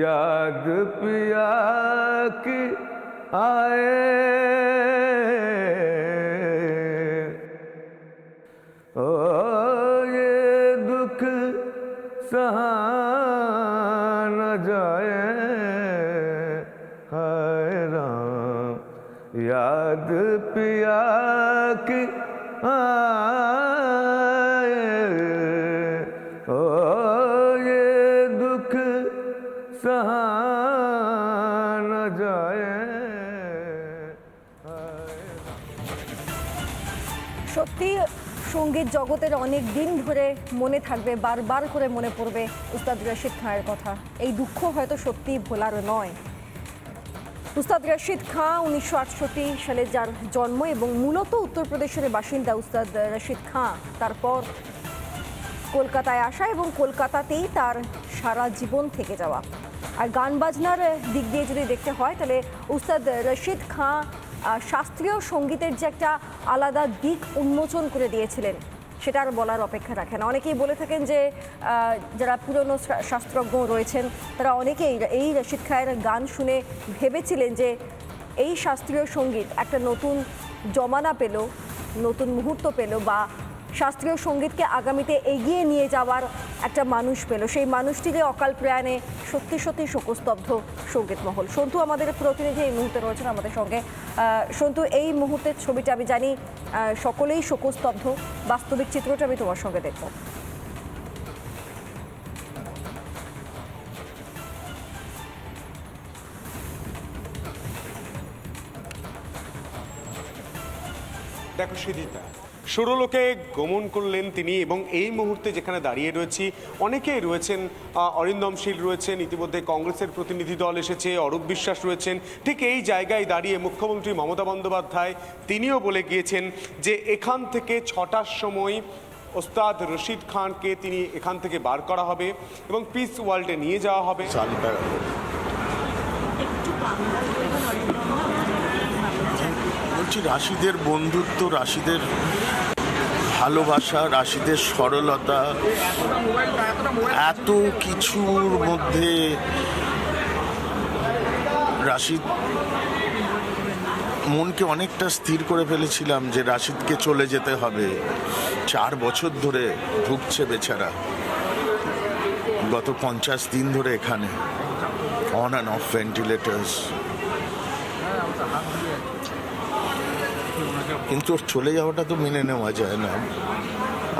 याद पिया की आए। ओ, ये दुख सहा न जाए। हाय राम, याद पिया की সত্যি, সংগীত জগতের অনেক দিন ধরে মনে থাকবে, বারবার করে মনে পড়বে উস্তাদ রশিদ খাঁয়ের কথা। এই দুঃখ হয়তো সত্যি ভোলার নয়। উস্তাদ রশিদ খাঁ উনিশশো আটষট্টি সালে যার জন্ম এবং মূলত উত্তরপ্রদেশের বাসিন্দা উস্তাদ রশিদ খাঁ, তারপর কলকাতায় আসা এবং কলকাতাতেই তার সারা জীবন থেকে যাওয়া। আর গান বাজনার দিক দিয়ে যদি দেখতে হয়, তাহলে উস্তাদ রশিদ খাঁ শাস্ত্রীয় সঙ্গীতের যে একটা আলাদা দিক উন্মোচন করে দিয়েছিলেন, সেটা আর বলার অপেক্ষা রাখে না অনেকেই বলে থাকেন যে যারা পুরনো শাস্ত্রজ্ঞ রয়েছেন, তারা অনেকেই এই রশিদ খায়ের গান শুনে ভেবেছিলেন যে, এই শাস্ত্রীয় সংগীত একটা নতুন জমানা পেল, নতুন মুহূর্ত পেল বা শাস্ত্রীয় সঙ্গীতকে আগামীতে এগিয়ে নিয়ে যাওয়ার একটা মানুষ পেল। সেই মানুষটিকে অকাল প্রয়াণে সত্যি সত্যি শোকস্তব্ধ সংগীত মহল সন্তু আমাদের প্রতিনিধি এই মুহূর্তে রয়েছেন আমাদের সঙ্গে। সন্তু, এই মুহূর্তের ছবিটা আমি জানি সকলেই শোকস্তব্ধ। বাস্তবিক চিত্রটা আমি তোমার সঙ্গে দেখব। দেখো সিদ্ধিতা সুরলোকে গমন করলেন তিনি এবং এই মুহূর্তে যেখানে দাঁড়িয়ে রয়েছি, অনেকেই রয়েছেন অরিন্দম শীল রয়েছেন, ইতিমধ্যে কংগ্রেসের প্রতিনিধি দল এসেছে, অরূপ বিশ্বাস রয়েছেন। ঠিক এই জায়গায় দাঁড়িয়ে মুখ্যমন্ত্রী মমতা বন্দ্যোপাধ্যায় তিনিও বলে গিয়েছেন যে এখান থেকে ছটার সময় ওস্তাদ রশিদ খানকে তিনি এখান থেকে বার করা হবে এবং পিস ওয়ার্ল্ডে নিয়ে যাওয়া হবে। বলছি, রাশিদের বন্ধুত্ব, রাশিদের ভালোবাসা, রাশিদের সরলতা, এত কিছুর মধ্যে রাশিদ মনকে অনেকটা স্থির করে ফেলেছিলাম যে রাশিদকে চলে যেতে হবে। চার বছর ধরে ভুগছে বেচারা। গত পঞ্চাশ দিন ধরে এখানে। অন অ্যান্ড অফ ভেন্টিলেটার্স কিন্তু ওর চলে যাওয়াটা তো মেনে নেওয়া যায় না।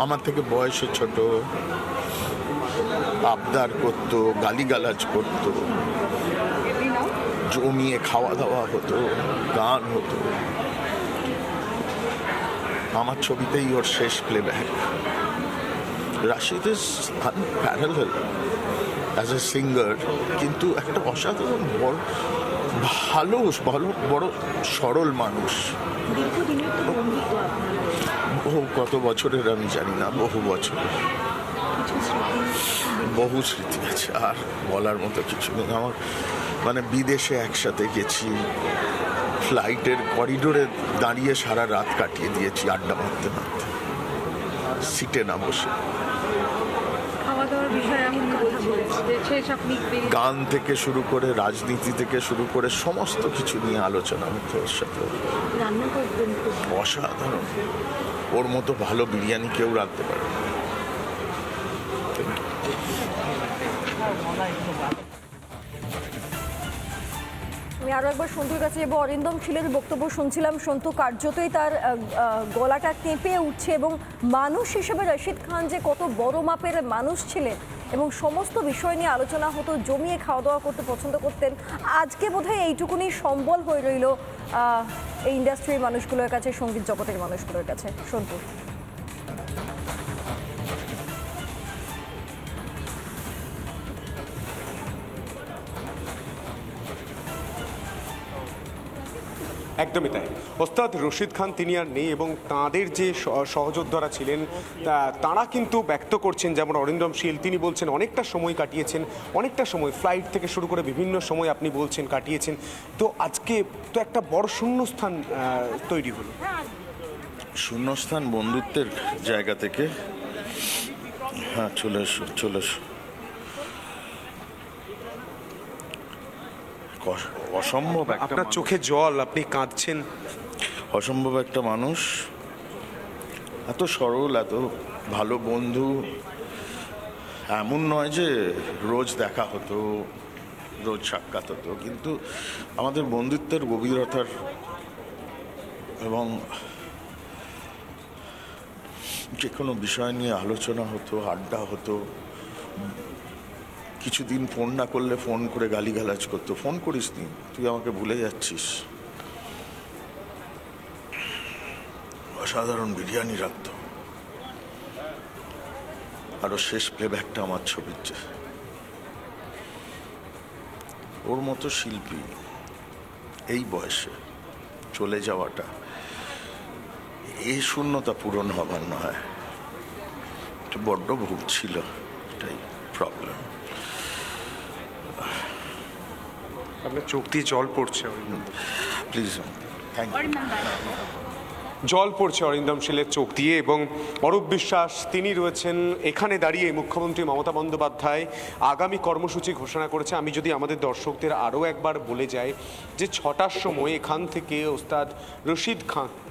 আমার থেকে বয়সে ছোট, আবদার করতো, গালিগালাজ করতো, জমিয়ে খাওয়া দাওয়া হতো, গান হতো। আমার ছবিতেই ওর শেষ playback Rashid is unparalleled as a singer কিন্তু একটা অসাধারণ বড় ভালো ভালো বড় সরল মানুষ। বহু কত বছরের আমি জানি না বহু বছর। বহু স্মৃতি আছে আর বলার মতো কিছু নেই। আমার মানে বিদেশে একসাথে গেছি ফ্লাইটের করিডোরে দাঁড়িয়ে সারা রাত কাটিয়ে দিয়েছি আড্ডা মারতে মারতে। সিটে না বসে। খাওয়া দাওয়ার বিষয়ে এমন গান থেকে শুরু করে, রাজনীতি থেকে শুরু করে সমস্ত কিছু নিয়ে আলোচনা হতো ওর সাথে। অসাধারণ। ওর মতো ভালো বিরিয়ানি কেউ রাখতে পারে আমি আরও একবার সন্তুর কাছে যাব অরিন্দম শীলের বক্তব্য শুনছিলাম। সন্তু, কার্যতই তার গলাটা কেঁপে উঠছে এবং মানুষ হিসেবে রশিদ খান যে কত বড় মাপের মানুষ ছিলেন এবং সমস্ত বিষয় নিয়ে আলোচনা হতো, জমিয়ে খাওয়া দাওয়া করতে পছন্দ করতেন। আজকে বোধহয় এইটুকুনি সম্বল হয়ে রইল এই ইন্ডাস্ট্রির মানুষগুলোর কাছে, সংগীত জগতের মানুষগুলোর কাছে। সন্তু একদমই তাই। ওস্তাদ রশিদ খান তিনি আর নেই এবং তাঁদের যে সহযোদ্ধারা ছিলেন তাঁরা কিন্তু ব্যক্ত করছেন যেমন অরিন্দম শীল, তিনি বলছেন অনেকটা সময় কাটিয়েছেন, অনেকটা সময় ফ্লাইট থেকে শুরু করে বিভিন্ন সময় আপনি বলছেন কাটিয়েছেন। তো আজকে তো একটা বড় শূন্যস্থান তৈরি হলো। শূন্যস্থান বন্ধুত্বের জায়গা থেকে হ্যাঁ চলে এসো চলে এসো। অসম্ভব আপনার চোখে জল আপনি কাঁদছেন। অসম্ভব একটা মানুষ। এত সরল এত ভালো বন্ধু। এমন নয় যে রোজ দেখা হতো রোজ সাক্ষাৎ হতো কিন্তু আমাদের বন্ধুত্বের গভীরতার এবং যে কোনো বিষয় নিয়ে আলোচনা হতো আড্ডা হতো কিছুদিন ফোন না করলে ফোন করে গালিগালাজ করতো। ফোন করিস নি, তুই আমাকে ভুলে যাচ্ছিস। অসাধারণ বিরিয়ানি রাখতো। আরও শেষ প্লেব্যাকটা আমার ছবির ওর মতো শিল্পী এই বয়সে চলে যাওয়াটা এই শূন্যতা পূরণ হবার নয়। বড্ড ভুল ছিল, এটাই প্রবলেম আপনার চোখ দিয়ে জল পড়ছে অরিন্দম। প্লিজ থ্যাংক ইউ জল পড়ছে অরিন্দম শীলের চোখ দিয়ে এবং অরূপ বিশ্বাস তিনি রয়েছেন এখানে দাঁড়িয়ে মুখ্যমন্ত্রী মমতা বন্দ্যোপাধ্যায়। আগামী কর্মসূচি ঘোষণা করেছে। আমি যদি আমাদের দর্শকদের আরও একবার বলে যাই যে ছটার সময় এখান থেকে ওস্তাদ রশিদ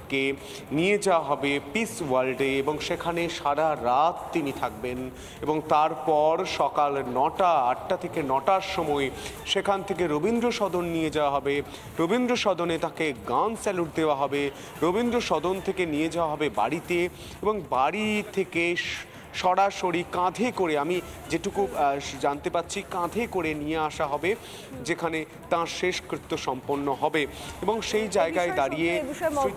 খানকে নিয়ে যাওয়া হবে পিস ওয়ার্ল্ডে এবং সেখানে সারা রাত তিনি থাকবেন এবং তারপর সকাল নটা, আটটা থেকে নটার সময় সেখান থেকে রবীন্দ্র সদন নিয়ে যাওয়া হবে। রবীন্দ্র সদনে তাকে গান স্যালুট দেওয়া হবে। রবীন্দ্র সদন থেকে নিয়ে যাওয়া হবে বাড়িতে এবং বাড়ি থেকে সরাসরি কাঁধে করে আমি যেটুকু জানতে পাচ্ছি কাঁধে করে নিয়ে আসা হবে যেখানে তাঁর শেষকৃত্য সম্পন্ন হবে। এবং সেই জায়গায় দাঁড়িয়ে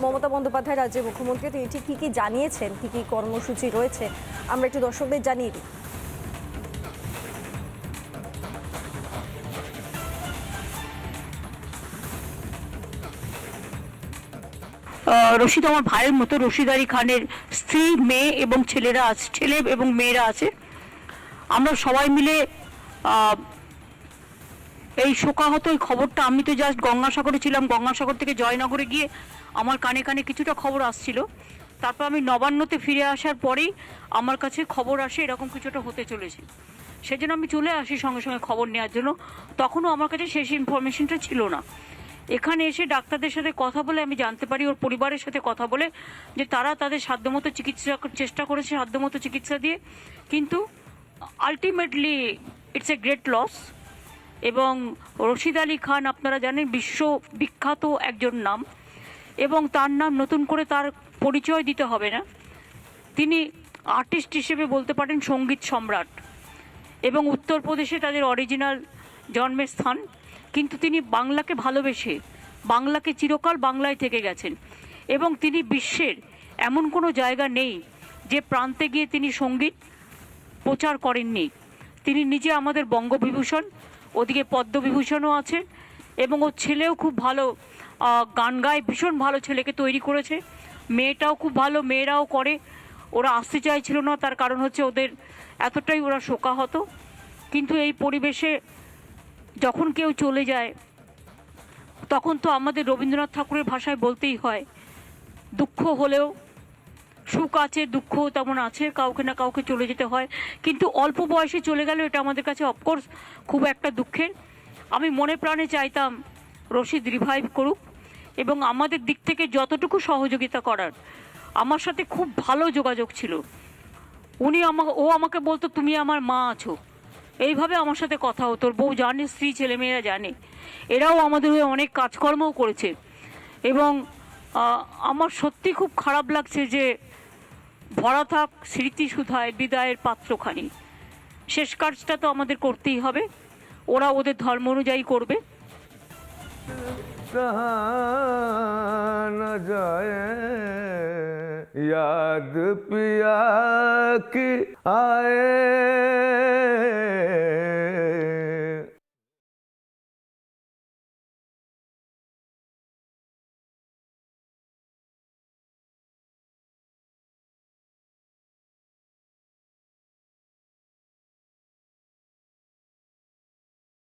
মমতা বন্দ্যোপাধ্যায় রাজ্যের মুখ্যমন্ত্রী তিনি ঠিক কী কি জানিয়েছেন কী কী কর্মসূচি রয়েছে আমরা একটু দর্শকদের জানিয়ে দিই। রশিদ আমার ভাইয়ের মতো রশিদ আলী খানের স্ত্রী, মেয়ে এবং ছেলেরা আছে, ছেলে এবং মেয়েরা আছে। আমরা সবাই মিলে এই শোকাহত এই খবরটা, আমি তো জাস্ট গঙ্গাসাগরে ছিলাম, গঙ্গাসাগর থেকে জয়নগরে গিয়ে আমার কানে কানে কিছুটা খবর আসছিল। তারপর আমি নবান্নতে ফিরে আসার পরেই আমার কাছে খবর আসে, এরকম কিছুটা হতে চলেছে। সেজন্য আমি চলে আসি সঙ্গে সঙ্গে খবর নেওয়ার জন্য। তখনও আমার কাছে শেষ ইনফরমেশনটা ছিল না। এখানে এসে ডাক্তারদের সাথে কথা বলে আমি জানতে পারি, ওর পরিবারের সাথে কথা বলে যে তারা তাদের সাধ্যমতো চিকিৎসা চেষ্টা করেছে সাধ্যমতো চিকিৎসা দিয়ে। কিন্তু ultimately it's a great loss এবং রশিদ আলী খান আপনারা জানেন বিশ্ব বিখ্যাত একজন নাম এবং তার নাম নতুন করে তার পরিচয় দিতে হবে না। তিনি আর্টিস্ট হিসেবে বলতে পারেন সংগীত সম্রাট এবং উত্তরপ্রদেশে তাদের অরিজিনাল জন্মের স্থান। কিন্তু তিনি বাংলাকে ভালোবেসে, বাংলাকে চিরকাল বাংলায় থেকে গেছেন। এবং তিনি বিশ্বের এমন কোনো জায়গা নেই যে প্রান্তে গিয়ে তিনি সংগীত প্রচার করেননি। তিনি নিজে আমাদের বঙ্গবিভূষণ, ওদিকে পদ্মবিভূষণও আছে এবং ওর ছেলেও খুব ভালো গান গায়, ভীষণ ভালো ছেলেকে তৈরি করেছে। মেয়েটাও খুব ভালো, মেয়েরাও করে। ওরা আসতে চাইছিল না, তার কারণ হচ্ছে ওদের এতটাই ওরা শোকাহত। কিন্তু এই পরিবেশে যখন কেউ চলে যায়, তখন তো আমাদের রবীন্দ্রনাথ ঠাকুরের ভাষায় বলতেই হয়, দুঃখ হলেও সুখ আছে, দুঃখ তেমন আছে, কাউকে না কাউকে চলে যেতে হয়। কিন্তু অল্প বয়সে চলে গেল এটা আমাদের কাছে অফকোর্স খুব একটা দুঃখের। আমি মনে প্রাণে চাইতাম রশিদ রিভাইভ করুক এবং আমাদের দিক থেকে যতটুকু সহযোগিতা করার, আমার সাথে খুব ভালো যোগাযোগ ছিল। উনি আমা, ও আমাকে বলতো, তুমি আমার মা আছো। এইভাবে আমার সাথে কথা হতো ওর বউ জানে স্ত্রী ছেলেমেয়েরা জানে এরাও আমাদের হয়ে অনেক কাজকর্মও করেছে এবং আহ, আমার সত্যি খুব খারাপ লাগছে যে ভরা থাক স্মৃতি সুধায় বিদায়ের পাত্রখানি শেষ কাজটা তো আমাদের করতেই হবে ওরা ওদের ধর্ম অনুযায়ী করবে कहा न जाए याद पिया की आए